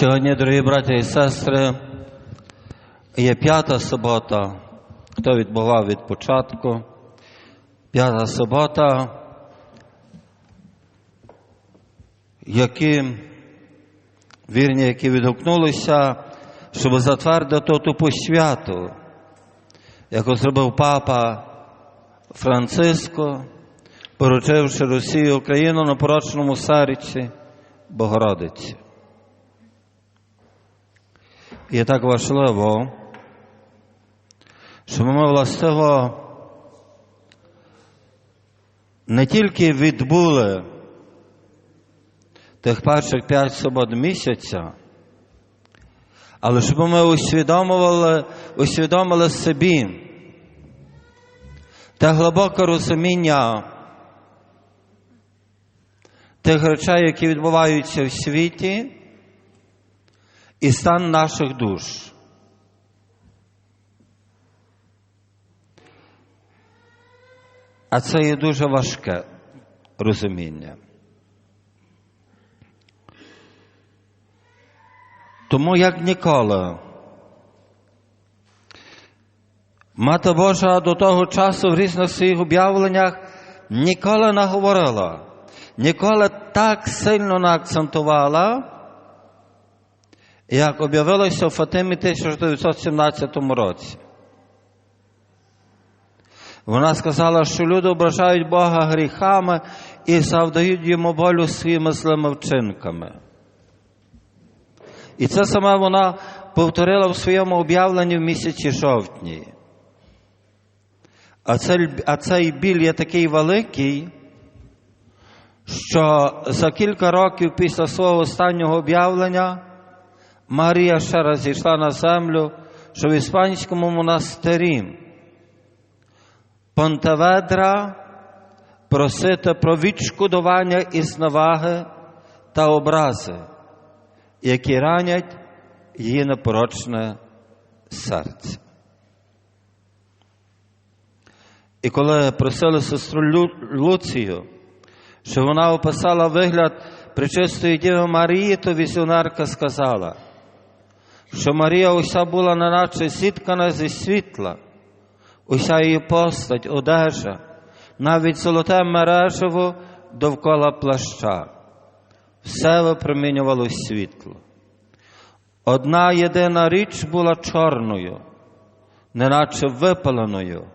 Сьогодні, дорогі браті і сестри, є п'ята субота, хто відбував від початку. П'ята субота, які вірні, які відгукнулися, щоб затвердити ту посвяту, яку зробив папа Франциско, поручивши Росію Україну на порочному серці Богородиці. І так важливо, щоб ми властиво не тільки відбули тих перших п'ять субот місяця, але щоб ми усвідомували, усвідомили собі те глибоке розуміння тих речей, які відбуваються в світі, і стан наших душ. А це є дуже важке розуміння. Тому як ніколи Мати Божа до того часу в різних своїх об'явленнях ніколи не говорила, ніколи так сильно не акцентувала, як об'явилося в Фатимі 1917 році. Вона сказала, що люди ображають Бога гріхами і завдають йому болю своїми злими вчинками. І це саме вона повторила в своєму об'явленні в місяці жовтні. А цей, а цей біль є такий великий, що за кілька років після свого останнього об'явлення Марія ще раз зійшла на землю, що в іспанському монастирі Понтеведра просити про відшкодування і зневаги та образи, які ранять її непорочне серце. І коли просили сестру Луцію, щоб вона описала вигляд причистої Діви Марії, то візіонерка сказала, що Марія уся була неначе зіткана зі світла, уся її постать, одежа, навіть золоте мережево довкола плаща, все випромінювало світло. Одна єдина річ була чорною, неначе випаленою.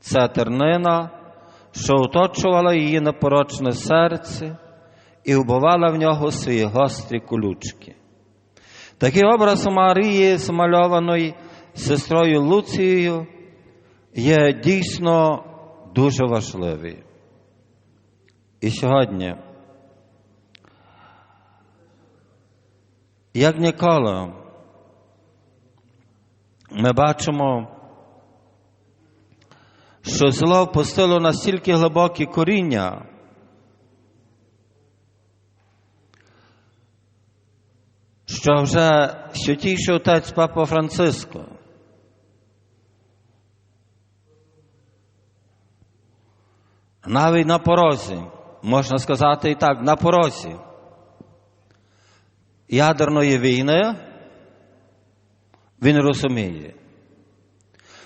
Це тернина, що оточувала її непорочне серце і вбивала в нього свої гострі колючки. Такий образ Марії, змальованої сестрою Луцією, є дійсно дуже важливий. І сьогодні, як ніколи, ми бачимо, що зло впустило настільки глибокі коріння, що вже святійший отець Папа Франциско навіть на порозі, можна сказати і так, на порозі ядерної війни він розуміє,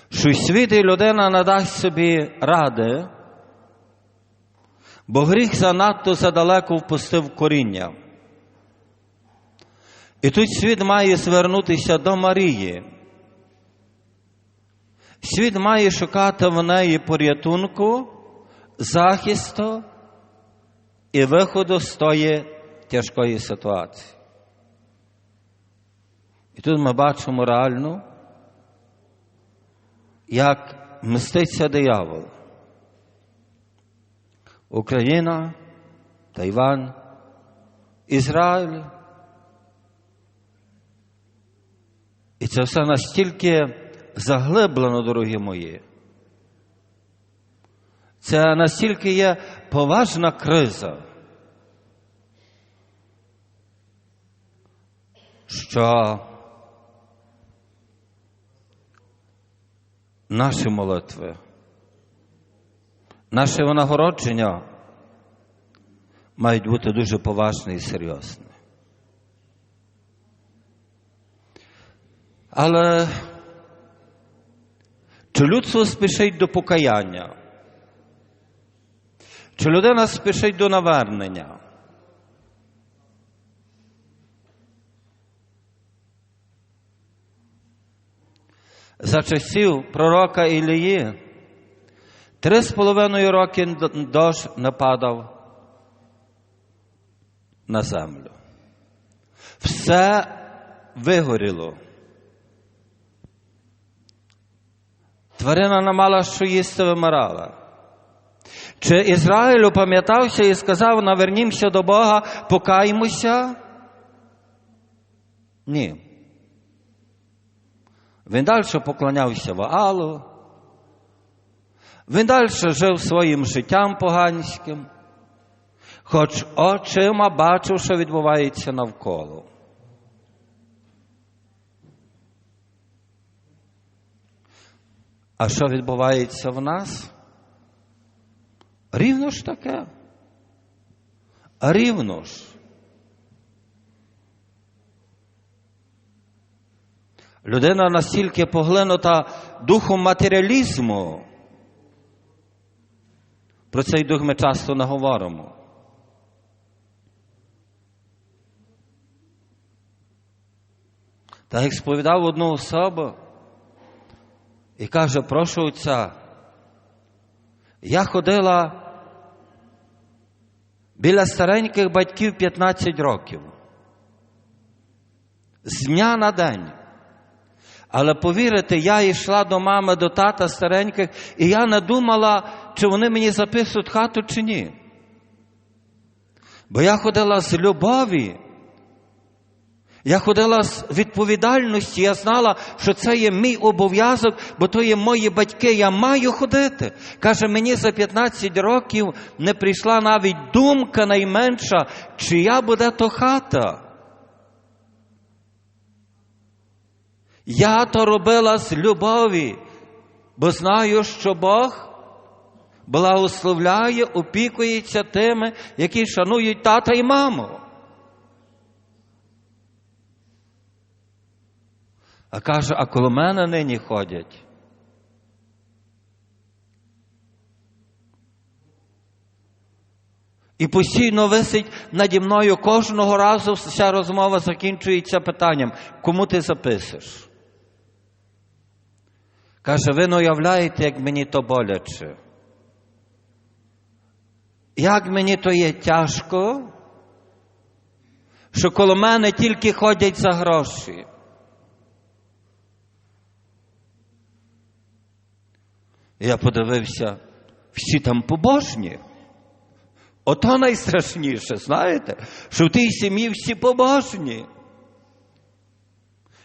що світ і людина надасть собі ради, бо гріх занадто задалеко впустив коріння. І тут світ має звернутися до Марії. Світ має шукати в неї порятунку, захисту і виходу з тої тяжкої ситуації. І тут ми бачимо реально, як мститься диявол. Україна, Тайван, Ізраїль. І це все настільки заглиблено, дорогі мої. Це настільки є поважна криза, що наші молитви, наше винагородження мають бути дуже поважні і серйозні. Але чи людство спішить до покаяння? Чи людина спішить до навернення? За часів пророка Ілії три з половиною роки дощ нападав на землю. Все вигоріло. Тварина не мала, що їсти вимирала. Чи Ізраїль опам'ятався і сказав, навернімося до Бога, покаймося? Ні. Він далі поклонявся Ваалу. Він далі жив своїм життям поганським, хоч очима бачив, що відбувається навколо. А що відбувається в нас? Рівно ж таке. Рівно ж. Людина настільки поглинута духом матеріалізму. Про цей дух ми часто не говоримо. Та як сповідав одну особу і каже, прошу отця, я ходила біля стареньких батьків 15 років. З дня на день. Але повірите, я йшла до мами, до тата стареньких, і я не думала, чи вони мені записують хату, чи ні. Бо я ходила з любові. Я ходила з відповідальності, я знала, що це є мій обов'язок, бо то є мої батьки, я маю ходити. Каже, мені за 15 років не прийшла навіть думка найменша, чия буде то хата. Я то робила з любові, бо знаю, що Бог благословляє, опікується тими, які шанують тата і маму. А каже, а коло мене нині ходять. І постійно висить наді мною кожного разу вся розмова закінчується питанням, кому ти записуєш? Каже, ви не уявляєте, як мені то боляче. Як мені то є тяжко, що коло мене тільки ходять за гроші. Я подивився, всі там побожні. Ото найстрашніше, знаєте, що в тій сім'ї всі побожні.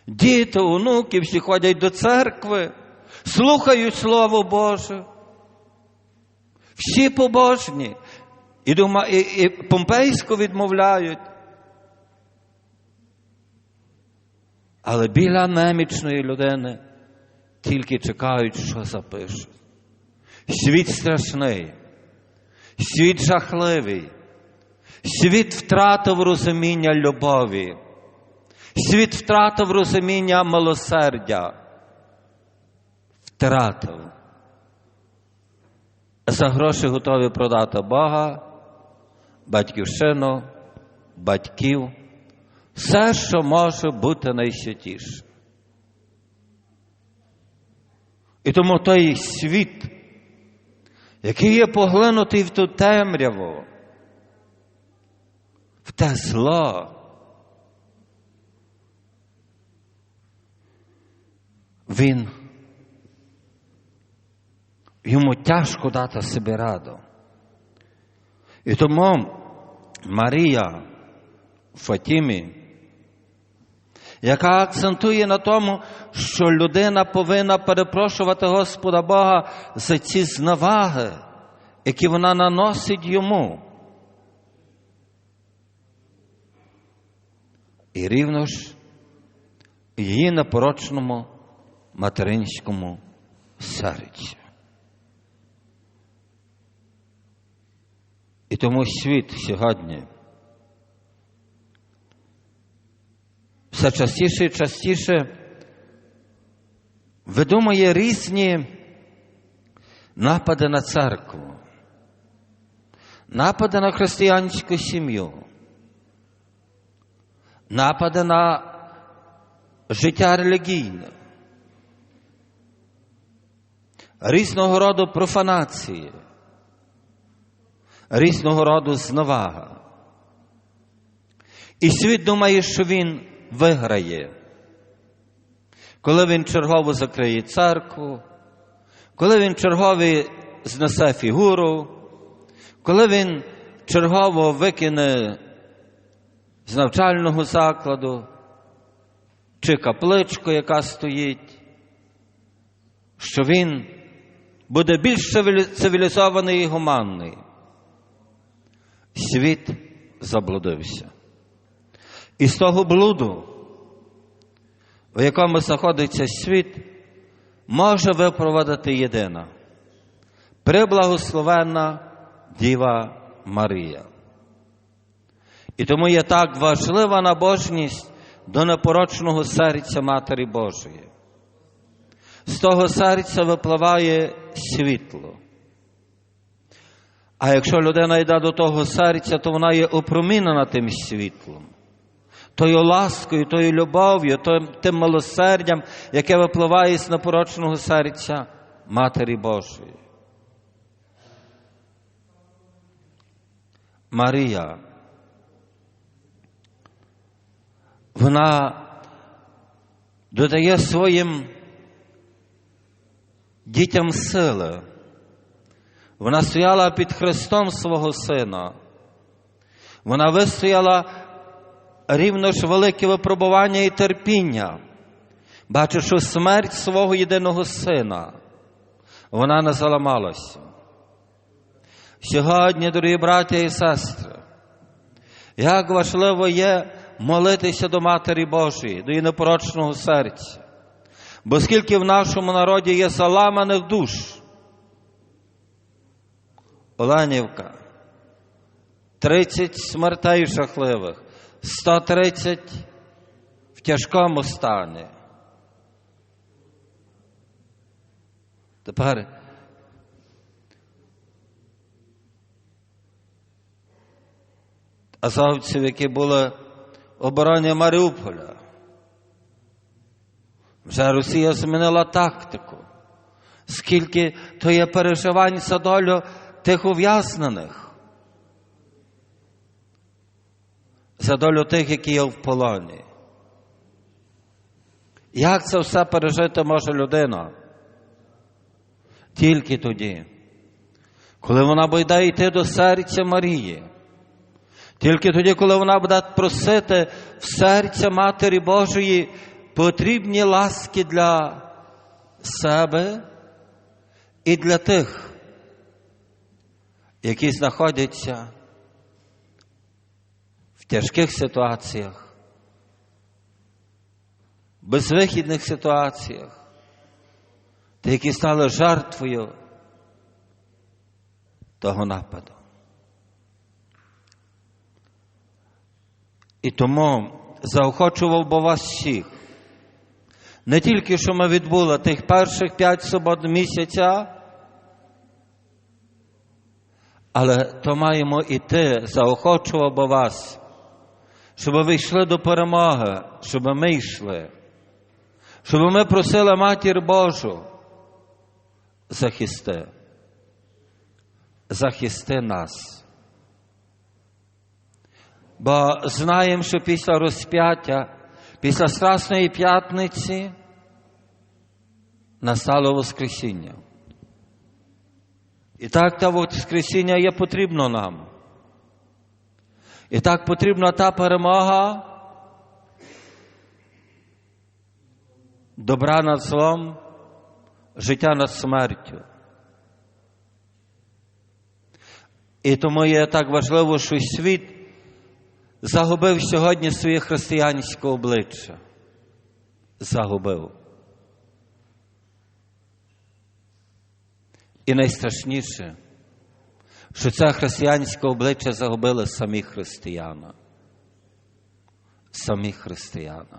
Діти, онуки, всі ходять до церкви, слухають Слово Боже. Всі побожні. І, дома, і, і помпейську відмовляють. Але біля немічної людини тільки чекають, що запишуть. Світ страшний, світ жахливий, світ втратив розуміння любові, світ втратив розуміння милосердя, втратив. За гроші готові продати Бога, батьківщину, батьків, все, що може бути найсвятіше. І тому той світ, який є поглинутий в ту темряву, в те зло, він йому тяжко дати собі раду. І тому Марія в Фатімі, яка акцентує на тому, що людина повинна перепрошувати Господа Бога за ці зневаги, які вона наносить йому. І рівно ж її непорочному материнському серці. І тому світ сьогодні все частіше і частіше видумує різні напади на церкву, напади на християнську сім'ю, напади на життя релігійне, різного роду профанації, різного роду зневага. І світ думає, що він виграє, коли він чергово закриє церкву, коли він чергово знесе фігуру, коли він чергово викине з навчального закладу чи капличку, яка стоїть, що він буде більш цивілізований і гуманний. Світ заблудився. І з того блуду, в якому знаходиться світ, може випроводити єдина приблагословенна Діва Марія. І тому є так важлива набожність до непорочного серця Матері Божої. З того серця випливає світло. А якщо людина йде до того серця, то вона є опромінена тим світлом, тою ласкою, тою любов'ю, тим милосердям, яке випливає з непорочного серця Матері Божої. Марія. Вона додає своїм дітям сили. Вона стояла під Христом свого Сина. Вона вистояла рівно ж велике випробування і терпіння, бачивши смерть свого єдиного сина. Вона не заламалася. Сьогодні, дорогі браття і сестри, як важливо є молитися до Матері Божої, до її непорочного серця. Бо скільки в нашому народі є заламаних душ, Оленівка, 30 смертей жахливих, 130 в тяжкому стані. Тепер азовців, які були в обороні Маріуполя. Вже Росія змінила тактику, скільки то є переживань за долю тих ув'язнених, за долю тих, які є в полоні. Як це все пережити може людина? Тільки тоді, коли вона буде йти до серця Марії. Тільки тоді, коли вона буде просити в серця Матері Божої потрібні ласки для себе і для тих, які знаходяться тяжких ситуаціях, безвихідних ситуаціях, ті, які стали жертвою того нападу. І тому заохочував би вас всіх. Не тільки що ми відбули тих перших п'ять субот місяця, але то маємо іти, заохочував би вас, щоб ви йшли до перемоги, щоб ми йшли, щоб ми просили Матір Божу, захисти, захисти нас. Бо знаємо, що після розп'яття, після Страсної п'ятниці настало Воскресіння. І так та Воскресіння є потрібно нам. І так потрібна та перемога добра над злом, життя над смертю. І тому є так важливо, що світ загубив сьогодні своє християнське обличчя. Загубив. І найстрашніше, що це християнське обличчя загубили самі християни. Самі християни.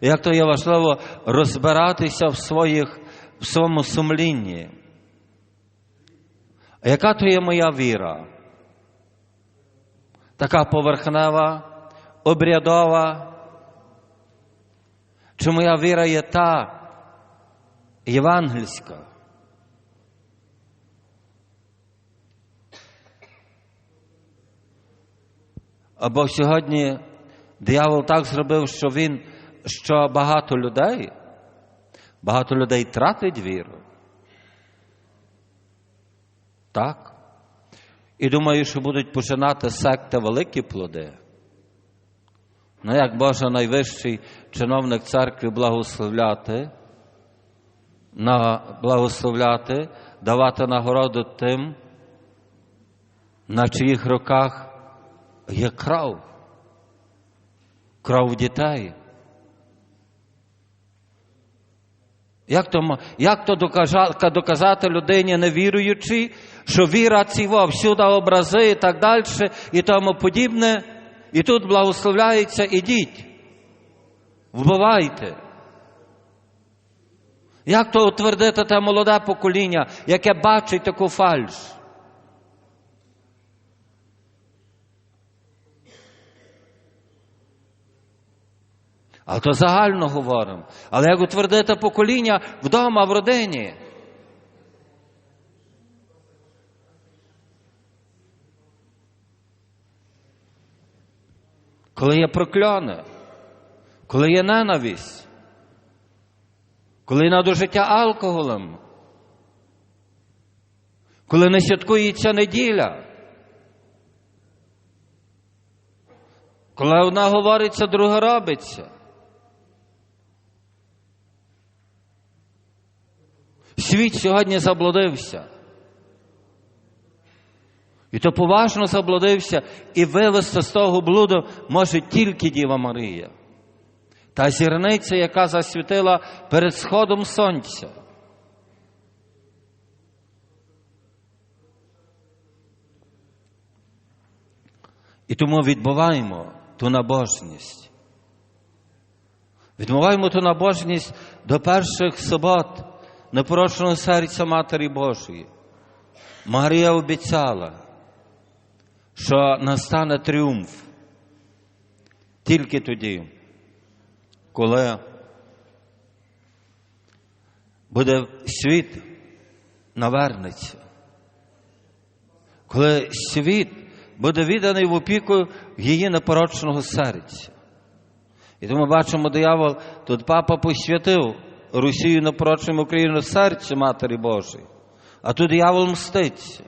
Як то є важливо розбиратися в, своїх, в своєму сумлінні. А яка то є моя віра? Така поверхнева, обрядова. Чи моя віра є та євангельська? Або сьогодні диявол так зробив, що він, що багато людей, багато людей тратить віру. Так. І думаю, що будуть починати секти великі плоди. Ну, як Боже найвищий чиновник церкви благословляти, на благословляти, давати нагороду тим, на чиїх руках є кров, кров дітей. Як то, як то доказати, доказати людині невіруючій, що віра ціво, всюди образи і так далі, і тому подібне, і тут благословляється, ідіть, вбивайте. Як то утвердити те молоде покоління, яке бачить таку фальш? А то загально говоримо. Але як утвердити покоління вдома, в родині? Коли є прокляне, коли є ненависть, коли є надожиття алкоголем, коли не святкується неділя, коли одна говориться, друга робиться. Світ сьогодні заблудився. І то поважно заблудився і вивести з того блуду може тільки Діва Марія. Та зірниця, яка засвітила перед сходом сонця. І тому відбуваємо ту набожність. Відмоваємо ту набожність до перших субот непорочного серця Матері Божої. Марія обіцяла, що настане тріумф тільки тоді, коли буде світ навернеться, коли світ буде відданий в опіку її непорочного серця. І тому бачимо, диявол, тут папа посвятив Росію непорочним Україну серце Матері Божої, а тут диявол мститься.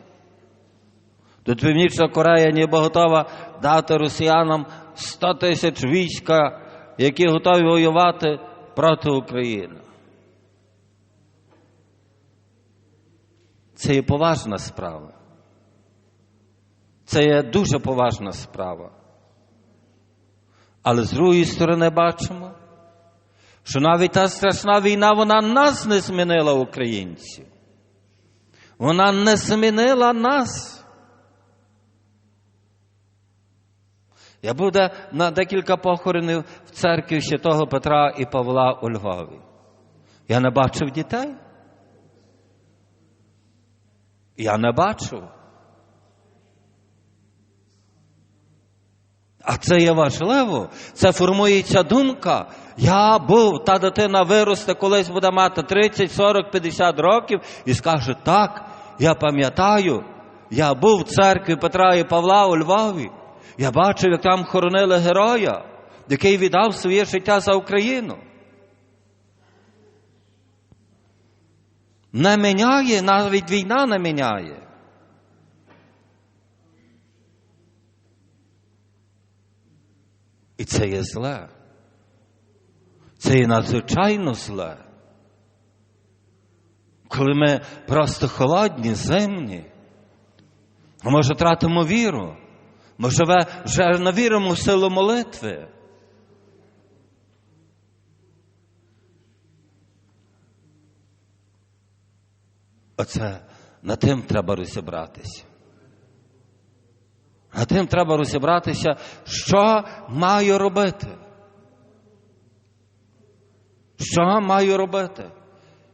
Тут Північна Корея ніби готова дати росіянам 100 тисяч війська, які готові воювати проти України. Це є поважна справа. Це є дуже поважна справа. Але з другої сторони бачимо, що навіть та страшна війна, вона нас не змінила українців. Вона не змінила нас. Я був на декілька похоронів в церкві Святого Петра і Павла у Львові. Я не бачив дітей. Я не бачив. А це є важливо. Це формується думка. Я був, та дитина виросте, колись буде мати 30, 40, 50 років і скаже, так, я пам'ятаю, я був в церкві Петра і Павла у Львові. Я бачив, як там хоронили героя, який віддав своє життя за Україну. Не міняє, навіть війна не міняє. І це є зле. Це є надзвичайно зле. Коли ми просто холодні, зимні, а може тратимо віру, може ви вже не віримо в силу молитви. Оце над тим треба розібратися. А тим треба розібратися, що маю робити. Що маю робити?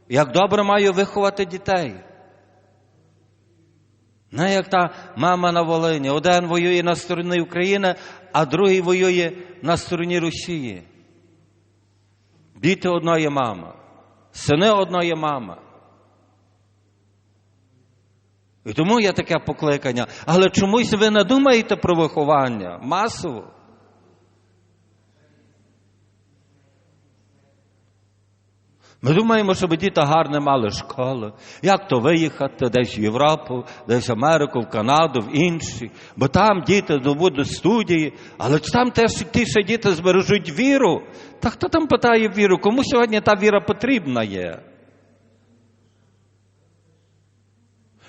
Як добре маю виховати дітей? Не як та мама на Волині. Один воює на стороні України, а другий воює на стороні Росії. Діти одної мами, сини одної мами. І тому є таке покликання. Але чомусь ви не думаєте про виховання масово. Ми думаємо, щоб діти гарне мали школи. Як то виїхати десь в Європу, десь в Америку, в Канаду, в інші. Бо там діти здобудуть студії, але там теж ті ще діти збережуть віру. Та хто там питає віру? Кому сьогодні та віра потрібна є?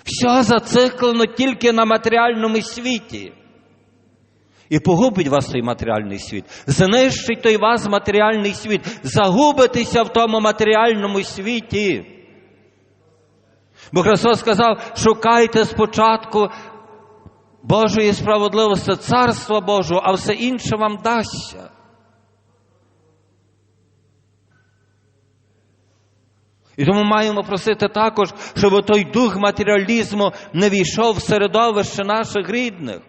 Все зациклено тільки на матеріальному світі. І погубить вас той матеріальний світ. Знищить той вас матеріальний світ. Загубитеся в тому матеріальному світі. Бо Христос сказав: шукайте спочатку Божої справедливості, Царства Божого, а все інше вам дасться. І тому маємо просити також, щоб той дух матеріалізму не війшов в середовище наших рідних.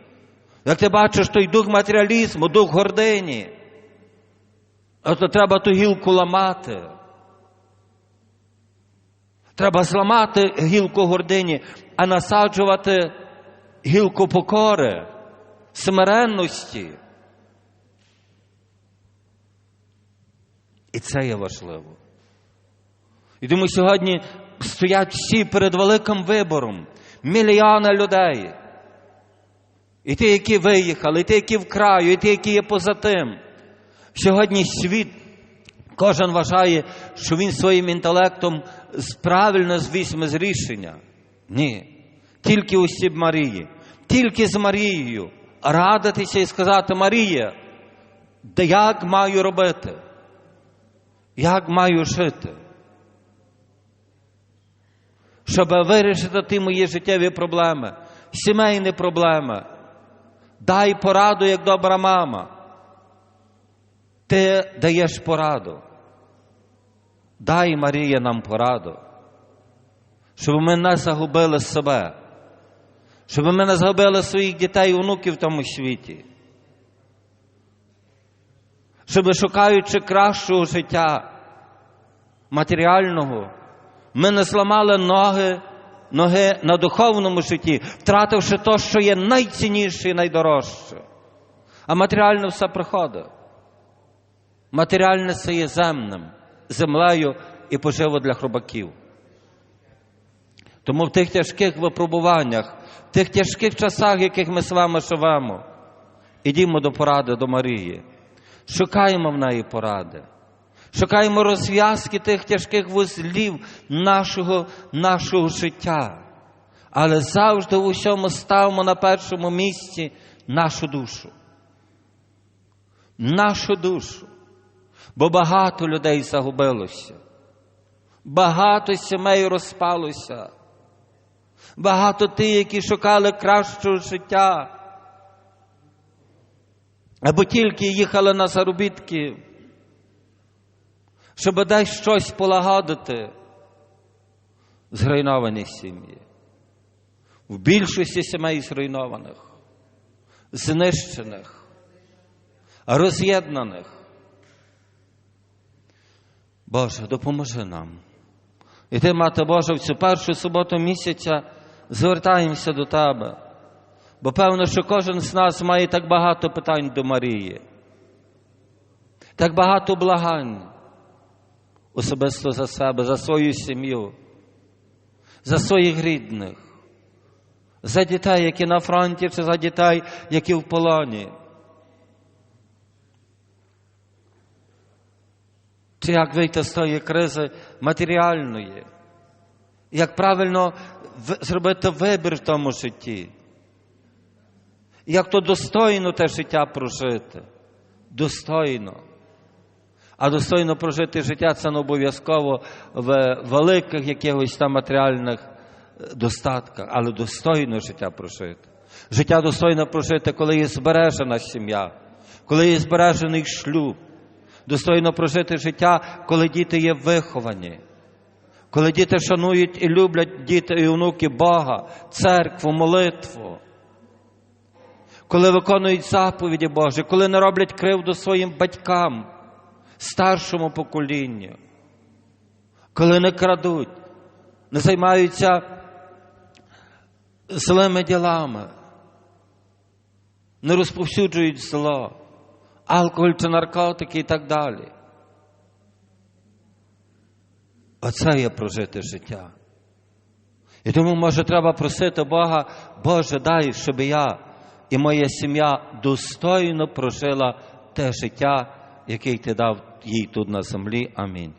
Як ти бачиш той дух матеріалізму, дух гордині, а то треба ту гілку ламати. Треба зламати гілку гордині, а насаджувати гілку покори, смиренності. І це є важливо. І тому сьогодні стоять всі перед великим вибором, мільйони людей. І ті, які виїхали, і ті, які в краю, і ті, які є поза тим. Сьогодні світ, кожен вважає, що він своїм інтелектом правильно звісьме з рішення. Ні. Тільки осіб Марії, тільки з Марією радитися і сказати, Марія, де як маю робити? Як маю жити? Щоб вирішити ті мої життєві проблеми, сімейні проблеми. Дай пораду, як добра мама. Ти даєш пораду. Дай Марія нам пораду, щоб ми не загубили себе, щоб ми не загубили своїх дітей і онуків в тому світі. Щоб шукаючи кращого життя матеріального, ми не зламали ноги ноги на духовному житті, втративши те, що є найцінніше і найдорожче. А матеріальне все приходить. Матеріальне це є земним, землею і поживо для хробаків. Тому в тих тяжких випробуваннях, в тих тяжких часах, в яких ми з вами живемо, ідімо до поради до Марії, шукаємо в неї поради. Шукаємо розв'язки тих тяжких вузлів нашого, нашого життя. Але завжди в усьому ставимо на першому місці нашу душу. Нашу душу. Бо багато людей загубилося, багато сімей розпалося, багато тих, які шукали кращого життя, або тільки їхали на заробітки щоб десь щось полагодити, зруйновані сім'ї. В більшості сімей зруйнованих, знищених, роз'єднаних. Боже, допоможи нам. І ти, Мати Божа, в цю першу суботу місяця звертаємося до Тебе. Бо певно, що кожен з нас має так багато питань до Марії, так багато благань особисто за себе, за свою сім'ю, за своїх рідних, за дітей, які на фронті, чи за дітей, які в полоні. Чи як вийти з тої кризи матеріальної? Як правильно зробити вибір в тому житті? Як то достойно те життя прожити? Достойно. А достойно прожити життя це не обов'язково в великих якихось там матеріальних е, достатках, але достойно життя прожити. Життя достойно прожити, коли є збережена сім'я, коли є збережений шлюб, Достойно прожити життя, коли діти є виховані, коли діти шанують і люблять діти і онуки Бога, церкву, молитву, коли виконують заповіді Божі, коли не роблять кривду своїм батькам, старшому поколінню, коли не крадуть, не займаються злими ділами, не розповсюджують зло, алкоголь чи наркотики і так далі. Оце є прожити життя. І тому, може, треба просити Бога, Боже, дай, щоб я і моя сім'я достойно прожила те життя, яке ти дав їй тут на землі. Амінь.